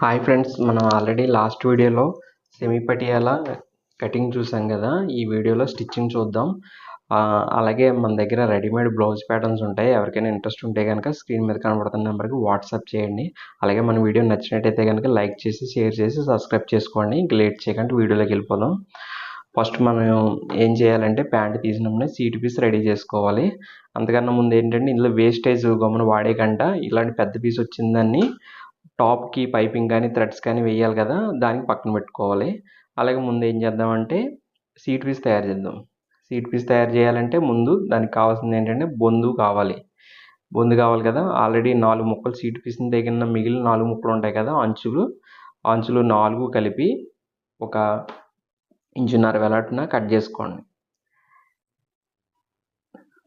Hi friends మనం already last వీడియోలో semi Patiala cutting చూసాం కదా. ఈ వీడియోలో స్టిచ్చింగ్ చూద్దాం. అలాగే మన దగ్గర రెడీమేడ్ బ్లౌజ్ ప్యాటర్న్స్ ఉంటాయి. ఎవరికైనా ఇంట్రెస్ట్ ఉంటే కనుక స్క్రీన్ మీద కనబడుతున్న నెంబర్కి వాట్సాప్ చేయండి. అలాగే మన వీడియో నచ్చినట్టయితే కనుక లైక్ చేసి షేర్ చేసి సబ్స్క్రైబ్ చేసుకోండి. ఇంక లేట్ చేయకుండా వీడియోలోకి వెళ్ళిపోదాం. ఫస్ట్ మనం ఏం చేయాలంటే ప్యాంట్ తీసినప్పుడే సీట్ పీస్ రెడీ చేసుకోవాలి. అంతకన్నా ముందు ఏంటంటే ఇందులో వేస్టేజ్ గమ్మున వాడేకంట. ఇలాంటి పెద్ద పీస్ వచ్చిందని టాప్కి పైపింగ్ కానీ థ్రెడ్స్ కానీ వేయాలి కదా దానికి పక్కన పెట్టుకోవాలి. అలాగే ముందు ఏం చేద్దామంటే సీట్ పీస్ తయారు చేద్దాం. సీట్ పీస్ తయారు చేయాలంటే ముందు దానికి కావాల్సింది ఏంటంటే బొందు కావాలి. బొందు కావాలి కదా ఆల్రెడీ నాలుగు ముక్కలు సీట్ పీస్ని తగిన మిగిలిన నాలుగు ముక్కలు ఉంటాయి కదా అంచులు. అంచులు నాలుగు కలిపి ఒక ఇంచున్నర వెలాటున కట్ చేసుకోండి.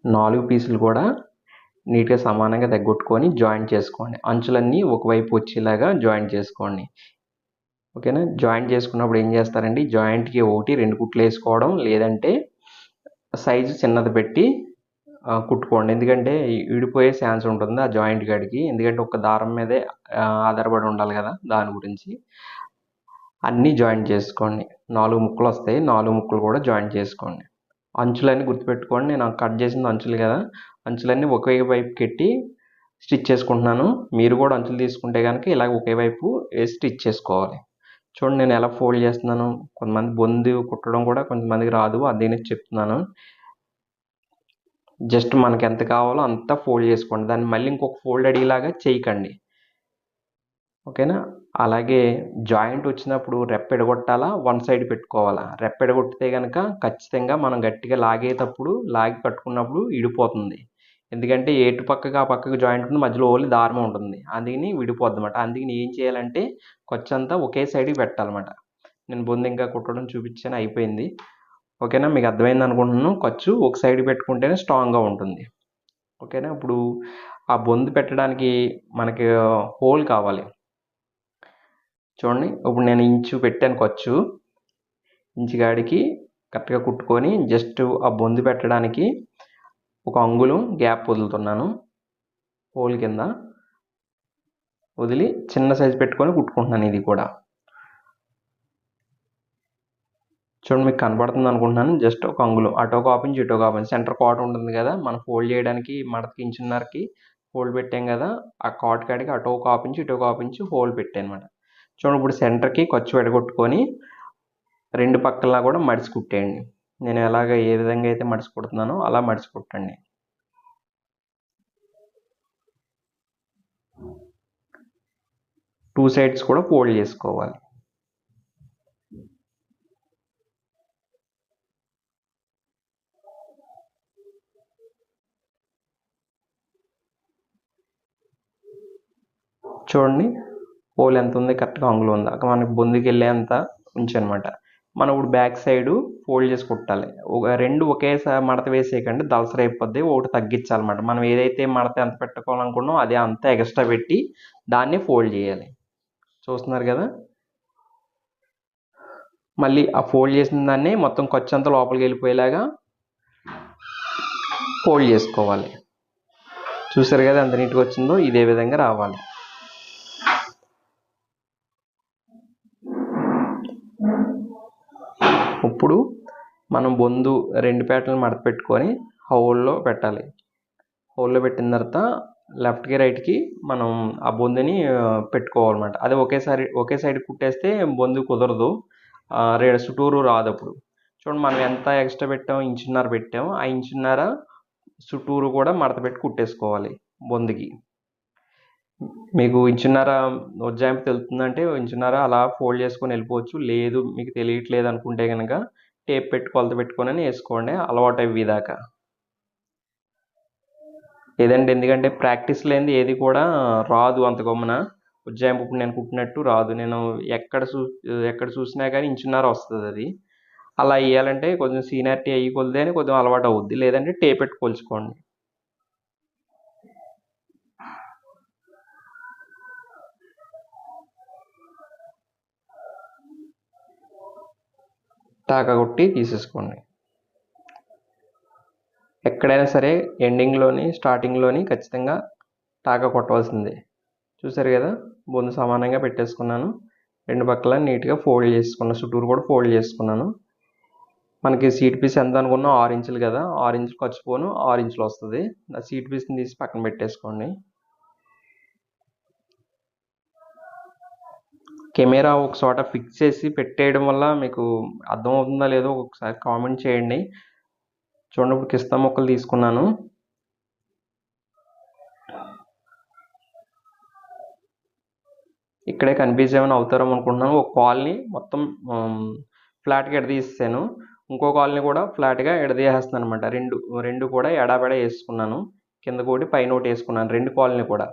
నాలుగు పీసులు కూడా నీట్గా సమానంగా తగ్గొట్టుకొని జాయింట్ చేసుకోండి. అంచులన్నీ ఒకవైపు వచ్చేలాగా జాయింట్ చేసుకోండి. ఓకేనా? జాయింట్ చేసుకున్నప్పుడు ఏం చేస్తారండి? జాయింట్కి ఒకటి రెండు కుట్లు వేసుకోవడం లేదంటే సైజు చిన్నది పెట్టి కుట్టుకోండి. ఎందుకంటే విడిపోయే ఛాన్స్ ఉంటుంది ఆ జాయింట్ కాడికి. ఎందుకంటే ఒక దారం మీదే ఆధారపడి ఉండాలి కదా దాని గురించి. అన్నీ జాయింట్ చేసుకోండి. నాలుగు ముక్కలు వస్తాయి. నాలుగు ముక్కలు కూడా జాయింట్ చేసుకోండి. అంచులన్నీ గుర్తుపెట్టుకోండి. నేను కట్ చేసిన అంచులు కదా. అంచులన్నీ ఒకే వైపు పెట్టి స్టిచ్ చేసుకుంటున్నాను. మీరు కూడా అంచులు తీసుకుంటే కనుక ఇలాగ ఒకే వైపు వేసి స్టిచ్ చేసుకోవాలి. చూడండి నేను ఎలా ఫోల్డ్ చేస్తున్నాను. కొంతమంది బొందు కుట్టడం కూడా కొంతమందికి రాదు. అది నేను చెప్తున్నాను. జస్ట్ మనకి ఎంత కావాలో అంతా ఫోల్డ్ చేసుకోండి. దాన్ని మళ్ళీ ఇంకొక ఫోల్డ్ అడిగేలాగా చేయకండి. ఓకేనా? అలాగే జాయింట్ వచ్చినప్పుడు రెప్ప ఎడగొట్టాలా? వన్ సైడ్ పెట్టుకోవాలా? రెప్పెడగొట్టితే కనుక ఖచ్చితంగా మనం గట్టిగా లాగేటప్పుడు లాగి కట్టుకున్నప్పుడు ఇడిపోతుంది. ఎందుకంటే ఏటు పక్కకు ఆ పక్కకు జాయింట్ ఉంది మధ్యలో ఓన్లీ దారం ఉంటుంది. అందుకని విడిపోద్ది అనమాట అందుకని ఏం చేయాలంటే కొచ్చంతా ఒకే సైడ్కి పెట్టాలన్నమాట. నేను బొందు ఇంకా కుట్టడం చూపించాను అయిపోయింది. ఓకేనా? మీకు అర్థమైంది అనుకుంటున్నాను. ఖర్చు ఒక సైడ్ పెట్టుకుంటేనే స్ట్రాంగ్గా ఉంటుంది. ఓకేనా? ఇప్పుడు ఆ బొందు పెట్టడానికి మనకి హోల్ కావాలి. చూడండి. ఇప్పుడు నేను ఇంచు పెట్టాను ఖర్చు. ఇంచు గాడికి కరెక్ట్గా కుట్టుకొని జస్ట్ ఆ బొందు పెట్టడానికి ఒక అంగుళం గ్యాప్ వదులుతున్నాను. హోల్ కింద వదిలి చిన్న సైజు పెట్టుకొని కుట్టుకుంటున్నాను ఇది కూడా. చూడండి మీకు కనబడుతుంది అనుకుంటున్నాను. జస్ట్ ఒక అంగుళం. అటో కాపించి ఇటో కాపించి సెంటర్ కాట్ ఉంటుంది కదా మనం ఫోల్డ్ చేయడానికి మడతకి ఇంచున్నరకి హోల్డ్ పెట్టాం కదా ఆ కాట్ కాడికి అటో కాపించి ఇటో కాపించి హోల్ పెట్టాను అనమాట చూడండి ఇప్పుడు సెంటర్కి ఖర్చు పెడగొట్టుకొని రెండు పక్కలా కూడా మడిచి కుట్టేయండి. నేను ఎలాగ ఏ విధంగా అయితే మడిచి కుడుతున్నానో అలా మడిచి కుట్టండి. టూ సైడ్స్ కూడా ఫోల్డ్ చేసుకోవాలి. చూడండి పోల్ ఎంత ఉంది? కరెక్ట్గా అంగులు ఉంది? అక్కడ మనకి బొందుకి వెళ్ళేంత అనమాట మనం ఇప్పుడు బ్యాక్ సైడ్ ఫోల్డ్ చేసి కుట్టాలి. ఒక రెండు ఒకేసారి మడత వేసేయకండి దలసరి అయిపోద్ది ఒకటి తగ్గించాలన్నమాట. మనం ఏదైతే మడత ఎంత పెట్టుకోవాలనుకున్నామో అదే అంతా ఎక్స్ట్రా పెట్టి దాన్ని ఫోల్డ్ చేయాలి. చూస్తున్నారు కదా? మళ్ళీ ఆ ఫోల్డ్ చేసిన దాన్ని మొత్తం ఖర్చు అంతా లోపలికి వెళ్ళిపోయేలాగా ఫోల్డ్ చేసుకోవాలి. చూసారు కదా ఎంత నీట్గా వచ్చిందో? ఇదే విధంగా రావాలి. ఇప్పుడు మనం బొందు రెండు పేటలను మడత పెట్టుకొని హోల్లో పెట్టాలి. హోల్లో పెట్టిన తర్వాత లెఫ్ట్కి రైట్కి మనం ఆ బొందుని పెట్టుకోవాలన్నమాట. అదే ఒకేసారి ఒకే సైడ్ కుట్టేస్తే బొందు కుదరదు. ఆ, రే- చుట్టూరు రాదు అప్పుడు. చూడండి మనం ఎంత ఎక్స్ట్రా పెట్టాము ఇంచున్నర పెట్టాము ఆ ఇంచున్నర చుట్టూరు కూడా మడత పెట్టి కుట్టేసుకోవాలి బొందుకి. మీకు ఇంచున్నర ఉజ్జాయింపు తెలుస్తుందంటే ఇంచున్నర అలా ఫోల్డ్ చేసుకొని వెళ్ళిపోవచ్చు. లేదు మీకు తెలియట్లేదు అనుకుంటే కనుక టేప్ పెట్టి కొలత పెట్టుకొని వేసుకోండి. అలవాటు అయ్యి దాకా లేదంటే ఎందుకంటే ప్రాక్టీస్ లేనిది ఏది కూడా రాదు అంత గమ్మున. ఉజ్జాయింపు ఇప్పుడు నేను కుట్టినట్టు రాదు. నేను ఎక్కడ చూ ఎక్కడ చూసినా కానీ ఇంచున్నర వస్తుంది అది. అలా వేయాలంటే కొంచెం సీనియారిటీ అయ్యి అని కొంచెం అలవాటు అవుద్ది. లేదంటే టేప్ పెట్టి కొలుచుకోండి టాకా కొట్టి తీసేసుకోండి. ఎక్కడైనా సరే ఎండింగ్లోని స్టార్టింగ్లోని ఖచ్చితంగా టాకా కొట్టవలసిందే. చూసారు కదా? బొందు సమానంగా పెట్టేసుకున్నాను. రెండు పక్కల నీట్గా ఫోల్డ్ చేసుకున్నాను చుట్టూరు కూడా ఫోల్డ్ చేసుకున్నాను. మనకి సీట్ పీస్ ఎంత అనుకున్నా ఆరు ఇంచులు కదా? ఆరు ఇంచులు ఖర్చుపోను ఆరు ఇంచులు వస్తుంది. ఆ సీట్ పీస్ని తీసి పక్కన పెట్టేసుకోండి. కెమెరా ఒక చోట ఫిక్స్ చేసి పెట్టేయడం వల్ల మీకు అర్థమవుతుందా లేదో ఒకసారి కామెంట్ చేయండి. చూడండి ఇప్పుడు కిస్తా మొక్కలు తీసుకున్నాను. ఇక్కడే కన్ఫ్యూజ్ ఏమైనా అవుతారో అనుకుంటున్నాను. ఒక కాల్ని మొత్తం ఫ్లాట్గా ఎడదీసాను ఇంకో కాల్ని కూడా ఫ్లాట్గా ఎడదీసేస్తున్నాను అనమాట రెండు రెండు కూడా ఎడాబెడ వేసుకున్నాను. కింద ఒకటి పైన ఒకటి వేసుకున్నాను. రెండు కాల్ని కూడా.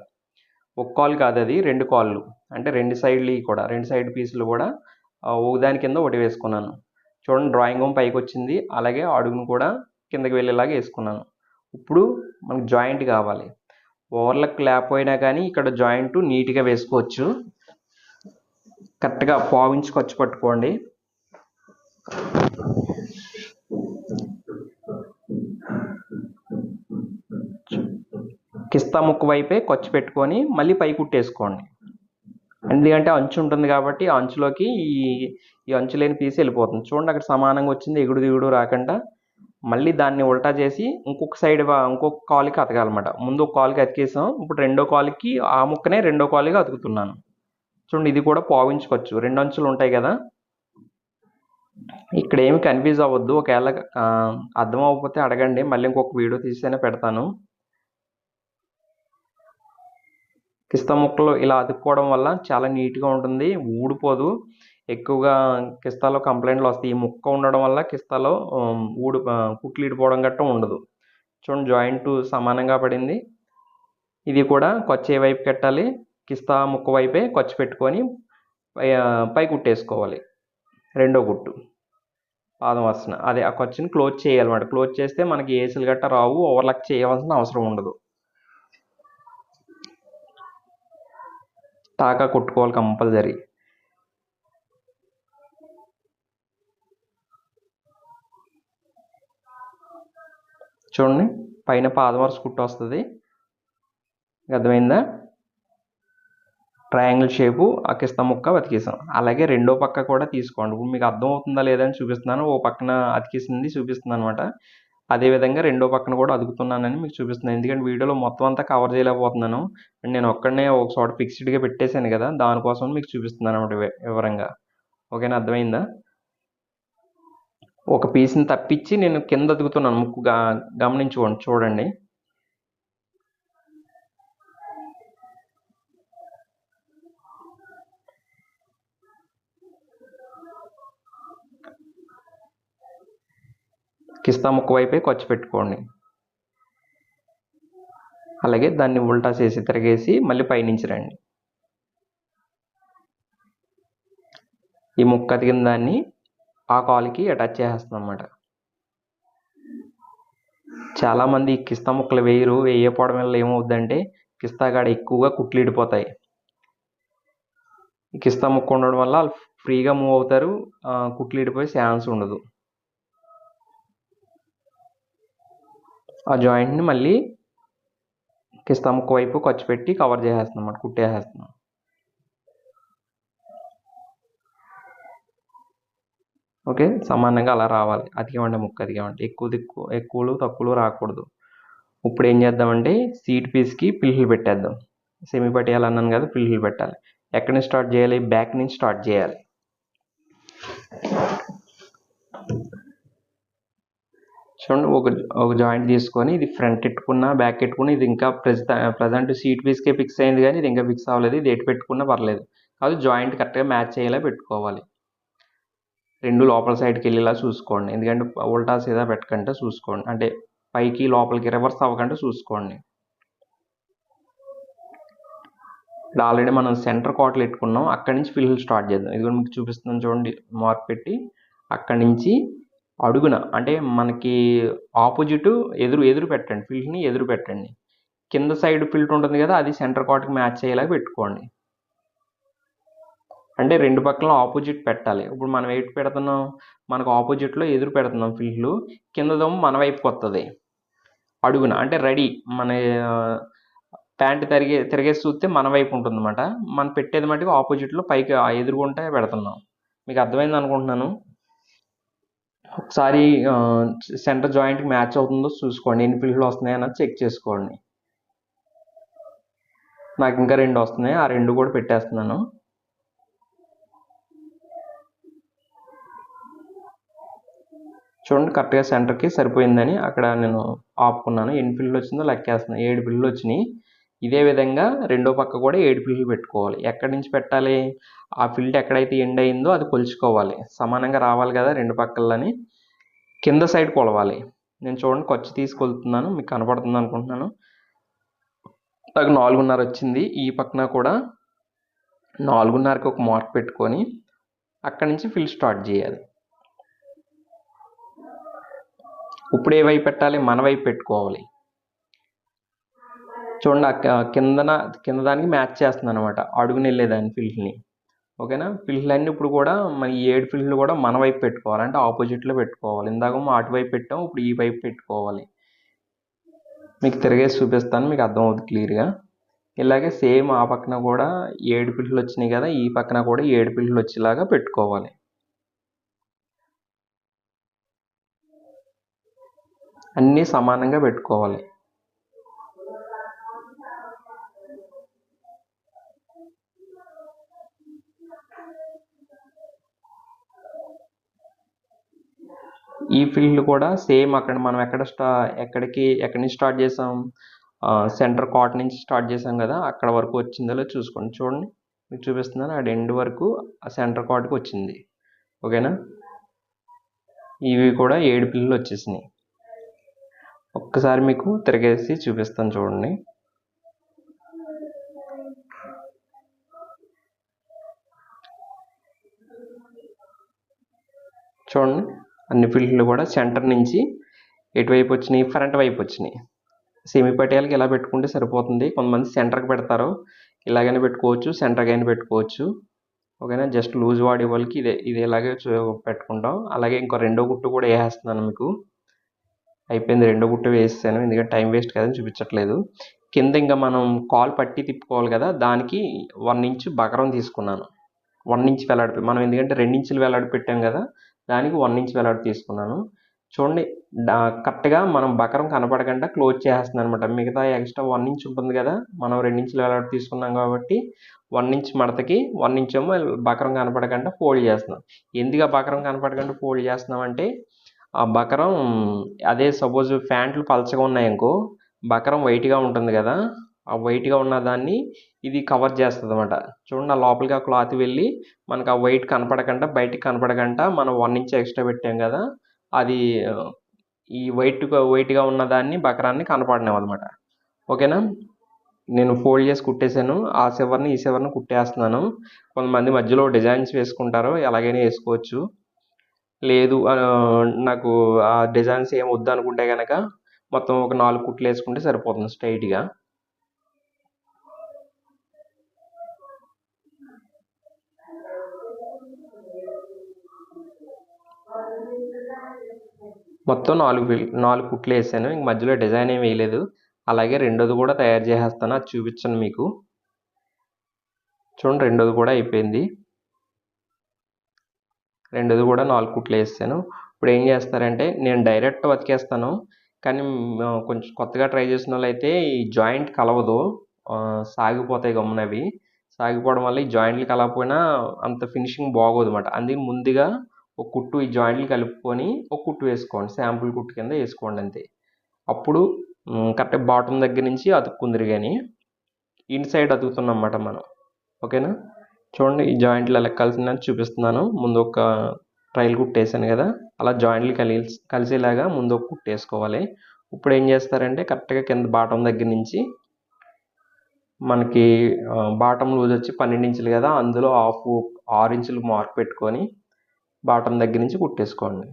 ఒక కాల్ కాదు అది రెండు కాళ్ళు. అంటే రెండు సైడ్లు కూడా రెండు సైడ్ పీసులు కూడా ఒకదాని కింద ఒకటి వేసుకున్నాను. చూడండి డ్రాయింగ్ రూమ్ పైకి వచ్చింది అలాగే అడుగును కూడా కిందకి వెళ్ళేలాగా వేసుకున్నాను. ఇప్పుడు మనకు జాయింట్ కావాలి. ఓవర్లకు లేకపోయినా కానీ ఇక్కడ జాయింట్ నీట్గా వేసుకోవచ్చు. కరెక్ట్గా పావించి ఖర్చు పట్టుకోండి. కిస్తా ముక్కు వైపే ఖర్చు పెట్టుకొని మళ్ళీ పై కుట్టేసుకోండి. ఎందుకంటే అంచు ఉంటుంది కాబట్టి ఆ అంచులోకి ఈ ఈ అంచు లేని పీస్ వెళ్ళిపోతుంది. చూడండి అక్కడ సమానంగా వచ్చింది ఎగుడు దిగుడు రాకుండా మళ్ళీ దాన్ని ఉల్టా చేసి ఇంకొక సైడ్ ఇంకొక కాలుకి అతకాలన్నమాట. ముందు ఒక కాలుకి అతికేసాం ఇప్పుడు రెండో కాలుకి ఆ ముక్కనే రెండో కాలుగా అతుకుతున్నాను. చూడండి ఇది కూడా పావించుకోవచ్చు. రెండు అంచులు ఉంటాయి కదా. ఇక్కడ ఏమి కన్ఫ్యూజ్ అవ్వద్దు. ఒకవేళ అర్థం అవ్వకపోతే అడగండి. మళ్ళీ ఇంకొక వీడియో తీసైనా పెడతాను. కిస్తా ముక్కలు ఇలా అతుక్కోవడం వల్ల చాలా నీట్గా ఉంటుంది ఊడిపోదు. ఎక్కువగా కిస్తాలో కంప్లైంట్లు వస్తాయి. ఈ ముక్క ఉండడం వల్ల కిస్తాలో ఊడి కుట్లు ఇడిపోవడం ఉండదు. చూడండి జాయింట్ సమానంగా పడింది. ఇది కూడా కొచ్చే ఏ వైపు కట్టాలి. కిస్తా ముక్క వైపే కొచ్చి పెట్టుకొని పై కుట్టేసుకోవాలి రెండో కుట్టు. పాదం వస్తున్న అదే ఆ కొచ్చిని క్లోజ్ చేయాలన్నమాట. క్లోజ్ చేస్తే మనకి ఏసులు గట్ట రావు. ఓవర్లక్ చేయవలసిన అవసరం ఉండదు. టాకా కుట్టుకోవాలి కంపల్సరీ. చూడండి పైన పాదం వరుస కుట్టు వస్తుంది. అర్థమైందా? ట్రయాంగిల్ షేపు ఆ ముక్క అతికేసాం అలాగే రెండో పక్క కూడా తీసుకోండి. ఇప్పుడు మీకు అర్థం అవుతుందా లేదని చూపిస్తున్నాను. ఓ పక్కన అతికేసింది చూపిస్తున్నాను అనమాట అదేవిధంగా రెండో పక్కన కూడా అదుగుతున్నానని మీకు చూపిస్తున్నాను. ఎందుకంటే వీడియోలో మొత్తం అంతా కవర్ చేయలేకపోతున్నాను. అండ్ నేను ఒక్కడనే ఒక చోట ఫిక్స్డ్గా పెట్టేశాను కదా దానికోసం మీకు చూపిస్తున్నాను అనమాట వివరంగా. ఓకేనా? అర్థమైందా? ఒక పీస్ని తప్పించి నేను కింద అదుగుతున్నాను. ముక్కు గమనించుకోండి చూడండి. కిస్తా ముక్క వైపే ఖర్చు పెట్టుకోండి. అలాగే దాన్ని ఉల్టా చేసి తిరగేసి మళ్ళీ పైనుంచి రండి. ఈ ముక్క అతికిన దాన్ని ఆ కాలుకి అటాచ్ చేసేస్తుంది అన్నమాట చాలామంది కిస్తా ముక్కలు వేయరు వేయకపోవడం వల్ల ఏమవుద్దంటే కిస్తా కాడ ఎక్కువగా కుట్లిడిపోతాయి. కిస్తా ముక్క ఉండడం వల్ల వాళ్ళు ఫ్రీగా మూవ్ అవుతారు కుట్లు ఇడిపోయే ఛాన్స్ ఉండదు. ఆ జాయింట్ని మళ్ళీ కిస్తా ముక్క వైపు ఖర్చు పెట్టి కవర్ చేసేస్తున్నాం అన్నమాట కుట్టేసేస్తున్నాం. ఓకే సమానంగా అలా రావాలి. అతికేమంటే ముక్క అతికేమంటే ఎక్కువ దిక్కు ఎక్కువలు తక్కువలు రాకూడదు. ఇప్పుడు ఏం చేద్దామంటే సీట్ పీస్కి పిల్లులు పెట్టేద్దాం. సెమీ పట్టేయాలన్నాను కదా పిల్లులు పెట్టాలి. ఎక్కడి నుంచి స్టార్ట్ చేయాలి? బ్యాక్ నుంచి స్టార్ట్ చేయాలి. చూడండి ఒక ఒక జాయింట్ తీసుకొని ఇది ఫ్రంట్ పెట్టుకున్నా బ్యాక్ పెట్టుకున్నా ఇది ఇంకా ప్రజెంట్ ప్రజెంట్ సీట్ పీస్కే ఫిక్స్ అయింది కానీ ఇది ఇంకా ఫిక్స్ అవ్వలేదు ఇది ఎటు పెట్టుకున్నా పర్లేదు. కాదు జాయింట్ కరెక్ట్గా మ్యాచ్ అయ్యేలా పెట్టుకోవాలి. రెండు లోపల సైడ్కి వెళ్ళేలా చూసుకోండి. ఎందుకంటే ఉల్టా సీదా పెట్టకుండా చూసుకోండి. అంటే పైకి లోపలికి రివర్స్ అవ్వకుండా చూసుకోండి. ఇప్పుడు ఆల్రెడీ మనం సెంటర్ కోటలు పెట్టుకున్నాం. అక్కడి నుంచి ఫిల్ స్టార్ట్ చేద్దాం. ఇది కూడా మీకు చూపిస్తున్నాం చూడండి మార్క్ పెట్టి అక్కడి నుంచి అడుగున అంటే మనకి ఆపోజిట్ ఎదురు ఎదురు పెట్టండి ఫీల్డ్ని ఎదురు పెట్టండి. కింద సైడ్ ఫీల్డ్ ఉంటుంది కదా అది సెంటర్ కోట్కి మ్యాచ్ అయ్యేలాగా పెట్టుకోండి. అంటే రెండు పక్కల ఆపోజిట్ పెట్టాలి. ఇప్పుడు మనం ఎయిట్ పెడుతున్నాం? మనకు ఆపోజిట్లో ఎదురు పెడుతున్నాం ఫీల్డ్లు. కిందదేమో మన వైపుకి వస్తుంది అడుగున అంటే రెడీ. మన ప్యాంట్ తిరిగే తిరిగేసి చూస్తే మన వైపు ఉంటుంది అన్నమాట మనం పెట్టేది మటుకు ఆపోజిట్లో పైకి ఎదురుకుంటే పెడుతున్నాం. మీకు అర్థమైంది అనుకుంటున్నాను? ఒకసారి సెంటర్ జాయింట్కి మ్యాచ్ అవుతుందో చూసుకోండి. ఎన్ని పిల్లలు వస్తున్నాయి అన్నది చెక్ చేసుకోండి. నాకు ఇంకా రెండు వస్తున్నాయి. ఆ రెండు కూడా పెట్టేస్తున్నాను. చూడండి కరెక్ట్గా సెంటర్కి సరిపోయిందని అక్కడ నేను ఆపుకున్నాను. ఎన్ని పిల్లలు వచ్చిందో లెక్కేస్తున్నాను ఏడు పిల్లలు వచ్చినాయి. ఇదే విధంగా రెండో పక్క కూడా ఏడు పిల్లలు పెట్టుకోవాలి. ఎక్కడి నుంచి పెట్టాలి? ఆ ఫీల్డ్ ఎక్కడైతే ఎండ్ అయిందో అది కొలుచుకోవాలి. సమానంగా రావాలి కదా రెండు పక్కలని కింద సైడ్ కొలవాలి. నేను చూడండి ఖర్చు తీసుకెళ్తున్నాను. మీకు కనపడుతుంది అనుకుంటున్నాను. నాకు నాలుగున్నర వచ్చింది. ఈ పక్కన కూడా నాలుగున్నరకి ఒక మార్క్ పెట్టుకొని అక్కడి నుంచి ఫిల్ స్టార్ట్ చేయాలి. ఇప్పుడు ఏ వైపు పెట్టాలి? మన వైపు పెట్టుకోవాలి. చూడండి కిందన కింద దానికి మ్యాచ్ చేస్తుంది అనమాట అడుగుని వెళ్ళేదాన్ని ఫిల్ని ఓకేనా? ఫిల్లు అన్నీ ఇప్పుడు కూడా మన ఈ ఏడు ఫిల్డ్లు కూడా మన వైపు పెట్టుకోవాలి. అంటే ఆపోజిట్లో పెట్టుకోవాలి. ఇందాక అటువైపు పెట్టాం ఇప్పుడు ఈ వైపు పెట్టుకోవాలి. మీకు తిరిగేసి చూపిస్తాను మీకు అర్థమవుతుంది క్లియర్గా. ఇలాగే సేమ్ ఆ పక్కన కూడా ఏడు పిల్లలు వచ్చినాయి కదా ఈ పక్కన కూడా ఏడు పిల్లలు వచ్చేలాగా పెట్టుకోవాలి. అన్నీ సమానంగా పెట్టుకోవాలి. ఈ ఫీల్డ్ కూడా సేమ్ అక్కడ మనం ఎక్కడ స్టా ఎక్కడికి ఎక్కడి నుంచి స్టార్ట్ చేసాం సెంటర్ కాట్ నుంచి స్టార్ట్ చేసాం కదా అక్కడ వరకు వచ్చిందో చూసుకోండి. చూడండి మీకు చూపిస్తున్నాను. ఆ ఎండ్ వరకు ఆ సెంటర్ కాట్కి వచ్చింది. ఓకేనా? ఇవి కూడా ఏడు పిల్లలు వచ్చేసినాయి. ఒక్కసారి మీకు తిరగేసి చూపిస్తాను చూడండి. చూడండి. అన్ని ఫీల్డ్లు కూడా సెంటర్ నుంచి ఎటువైపు వచ్చినాయి ఫ్రంట్ వైపు వచ్చినాయి. సెమీ పటియాలకి ఇలా పెట్టుకుంటే సరిపోతుంది? కొంతమంది సెంటర్కి పెడతారు. ఇలాగైనా పెట్టుకోవచ్చు సెంటర్కి అయినా పెట్టుకోవచ్చు. ఓకేనా? జస్ట్ లూజ్ వాడే వాళ్ళకి ఇదే ఇది ఇలాగే పెట్టుకుంటాం. అలాగే ఇంకో రెండో గుట్టు కూడా వేసేస్తున్నాను మీకు. అయిపోయింది రెండో గుట్టు వేసేసాను. ఎందుకంటే టైం వేస్ట్ కదని చూపించట్లేదు. కింద ఇంకా మనం కాల్ పట్టి తిప్పుకోవాలి కదా దానికి వన్ ఇంచ్ బకరం తీసుకున్నాను. వన్ ఇంచ్ వెలాడి మనం ఎందుకంటే రెండు ఇంచులు వెలాడి పెట్టాం కదా దానికి వన్ ఇంచ్ వెలాడు తీసుకున్నాను. చూడండి కరెక్ట్గా మనం బకరం కనపడకుండా క్లోజ్ చేసేస్తున్నాను అనమాట మిగతా ఎక్స్ట్రా వన్ ఇంచ్ ఉంటుంది కదా మనం రెండు ఇంచులు వెలాడి తీసుకున్నాం కాబట్టి వన్ ఇంచ్ మడతకి వన్ ఇంచ్ ఏమో బకరం కనపడకుండా ఫోల్డ్ చేస్తున్నాం. ఎందుకు ఆ బకరం కనపడకుండా ఫోల్డ్ చేస్తున్నాం అంటే ఆ బకరం అదే సపోజ్ ప్యాంట్లు పలచగా ఉన్నాయనుకో బకరం వైట్గా ఉంటుంది కదా ఆ వైట్గా ఉన్న దాన్ని ఇది కవర్ చేస్తుంది అనమాట చూడండి ఆ లోపలికి ఆ క్లాత్ వెళ్ళి మనకు ఆ వైట్ కనపడకుండా బయటికి కనపడకుండా మనం వన్ ఇంచ్ ఎక్స్ట్రా పెట్టాం కదా అది ఈ వైట్ వైట్గా ఉన్న దాన్ని బకరాన్ని కనపడినాం ఓకేనా? నేను ఫోల్డ్ చేసి కుట్టేశాను. ఆ సివర్ని ఈ చివరిని కుట్టేస్తున్నాను. కొంతమంది మధ్యలో డిజైన్స్ వేసుకుంటారు ఎలాగైనా వేసుకోవచ్చు. లేదు నాకు ఆ డిజైన్స్ ఏం వద్దు అనుకుంటే కనుక మొత్తం ఒక నాలుగు కుట్లు వేసుకుంటే సరిపోతుంది స్ట్రైట్గా మొత్తం నాలుగు నాలుగు కుట్లు వేసాను. ఇంక మధ్యలో డిజైన్ ఏం వేయలేదు. అలాగే రెండోది కూడా తయారు చేసేస్తాను. అది చూపించను మీకు. చూడండి రెండోది కూడా అయిపోయింది. రెండోది కూడా నాలుగు కుట్లు వేసాను. ఇప్పుడు ఏం చేస్తారంటే నేను డైరెక్ట్ బతికేస్తాను కానీ కొంచెం కొత్తగా ట్రై చేసిన వాళ్ళు అయితే ఈ జాయింట్ కలవదు. సాగిపోతాయి గమ్మునవి సాగిపోవడం వల్ల ఈ జాయింట్లు కలవకపోయినా అంత ఫినిషింగ్ బాగోదు అనమాట అందుకే ముందుగా ఒక కుట్టు ఈ జాయింట్లు కలుపుకొని ఒక కుట్టు వేసుకోండి. శాంపుల్ కుట్టు కింద వేసుకోండి అంతే. అప్పుడు కరెక్ట్ బాటమ్ దగ్గర నుంచి అతుక్కుందిరు కానీ ఇన్ సైడ్ అతుకుతున్నాం అన్నమాట మనం. ఓకేనా? చూడండి ఈ జాయింట్లు ఎలా కలిసిందని చూపిస్తున్నాను. ముందు ఒక ట్రైల్ కుట్టేసాను కదా అలా జాయింట్లు కలిసి కలిసేలాగా ముందు ఒక కుట్టేసుకోవాలి ఇప్పుడు ఏం చేస్తారంటే కరెక్ట్గా కింద బాటం దగ్గర నుంచి మనకి బాటం లూజ్ వచ్చి పన్నెండు ఇంచులు కదా అందులో హాఫ్ ఆరు ఇంచులు మార్క్ పెట్టుకొని బాటం దగ్గర నుంచి కుట్టేసుకోండి.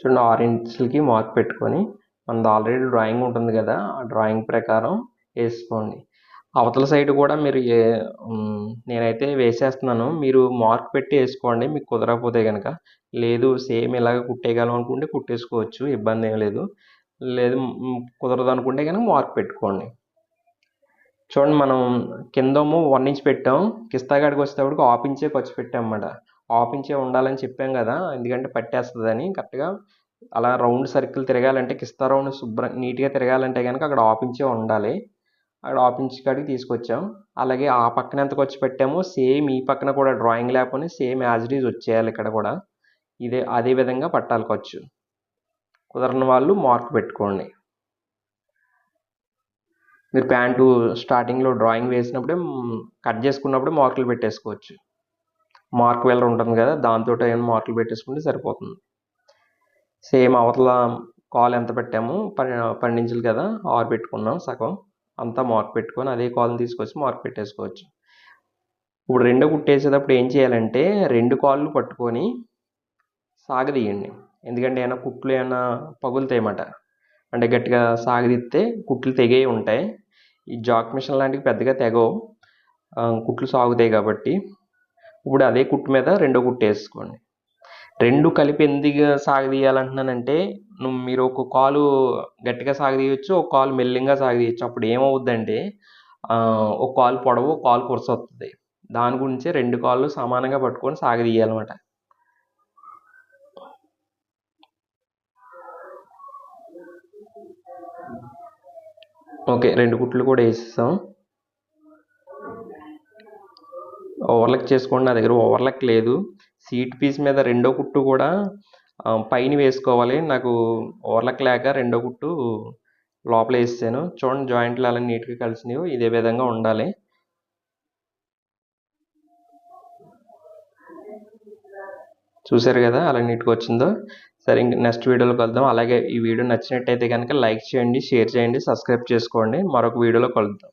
చూడండి ఆరు మార్క్ పెట్టుకొని మనది ఆల్రెడీ డ్రాయింగ్ ఉంటుంది కదా ఆ డ్రాయింగ్ ప్రకారం వేసుకోండి. అవతల సైడ్ కూడా మీరు ఏ నేనైతే వేసేస్తున్నాను. మీరు మార్క్ పెట్టి వేసుకోండి మీకు కుదరకపోతే కనుక లేదు సేమ్ ఇలాగ కుట్టేయగలం అనుకుంటే కుట్టేసుకోవచ్చు ఇబ్బంది ఏం లేదు. లేదు కుదరదు అనుకుంటే కనుక మార్క్ పెట్టుకోండి. చూడండి మనం కిందేమో వన్ ఇంచ్ పెట్టాం. కిస్తా కాడికి వచ్చేటప్పటికి హాఫ్ ఇంచే ఖర్చు పెట్టాం అన్నమాట. హాఫ్ ఇంచే ఉండాలని చెప్పాం కదా ఎందుకంటే పట్టేస్తుందని కరెక్ట్గా అలా రౌండ్ సర్కిల్ తిరగాలంటే కిస్తా రౌండ్ శుభ్రం నీట్గా తిరగాలంటే కనుక అక్కడ హాఫ్ ఇంచే ఉండాలి. అక్కడ హాఫ్ ఇంచ్ కాడికి తీసుకొచ్చాం. అలాగే ఆ పక్కన ఎంత ఖర్చు పెట్టామో సేమ్ ఈ పక్కన కూడా డ్రాయింగ్ లేకపోతే సేమ్ యాజ్ ఇట్ ఈజ్ వచ్చేయాలి ఇక్కడ కూడా. ఇదే అదే విధంగా పట్టాలి ఖర్చు. కుదరని వాళ్ళు మార్క్ పెట్టుకోండి. మీరు ప్యాంటు స్టార్టింగ్లో డ్రాయింగ్ వేసినప్పుడే కట్ చేసుకున్నప్పుడే మార్కులు పెట్టేసుకోవచ్చు. మార్క్ వెల్లర్ ఉంటుంది కదా దాంతో ఏమైనా మార్కులు పెట్టేసుకుంటే సరిపోతుంది. సేమ్ అవతల కాల్ ఎంత పెట్టామో పండించాలి పన్నెండు కదా ఆరు పెట్టుకున్నాం సగం. అంతా మార్క్ పెట్టుకొని అదే కాల్ని తీసుకొచ్చి మార్క్ పెట్టేసుకోవచ్చు. ఇప్పుడు రెండో కుట్టేసేటప్పుడు ఏం చేయాలంటే రెండు కాళ్ళు పట్టుకొని సాగదీయండి. ఎందుకంటే ఏమైనా కుట్లు ఏమైనా పగులుతాయన్నమాట. అంటే గట్టిగా సాగదీస్తే కుట్లు తెగే ఉంటాయి ఈ జాక్ మిషన్ లాంటివి పెద్దగా తెగవు. కుట్లు సాగుతాయి కాబట్టి. ఇప్పుడు అదే కుట్టు మీద రెండో కుట్టు వేసుకోండి. రెండు కలిపి ఎందుకు సాగదీయాలంటున్నానంటే నువ్వు మీరు ఒక కాలు గట్టిగా సాగదీయచ్చు ఒక కాలు మెల్లింగా సాగదీయచ్చు అప్పుడు ఏమవుద్దంటే ఒక కాలు పొడవు ఒక కాలు కురసొస్తుంది దాని గురించే రెండు కాళ్ళు సమానంగా పట్టుకొని సాగదీయాలన్నమాట ఓకే రెండు కుట్లు కూడా వేసేసాం. ఓవర్లక్ చేసుకోండి నా దగ్గర ఓవర్లక్ లేదు. సీట్ పీస్ మీద రెండో కుట్టు కూడా పైన వేసుకోవాలి. నాకు ఓవర్లక్ లేక రెండో కుట్టు లోపల వేసాను. చూడండి జాయింట్లు అలా నీట్గా కలిసినవి ఇదే విధంగా ఉండాలి. చూసారు కదా అలా నీట్గా వచ్చిందో? సరే ఇంక నెక్స్ట్ వీడియోలో కలుద్దాం అలాగే ఈ వీడియో నచ్చినట్టయితే కనుక లైక్ చేయండి షేర్ చేయండి సబ్స్క్రైబ్ చేసుకోండి. మరొక వీడియోలో కలుద్దాం.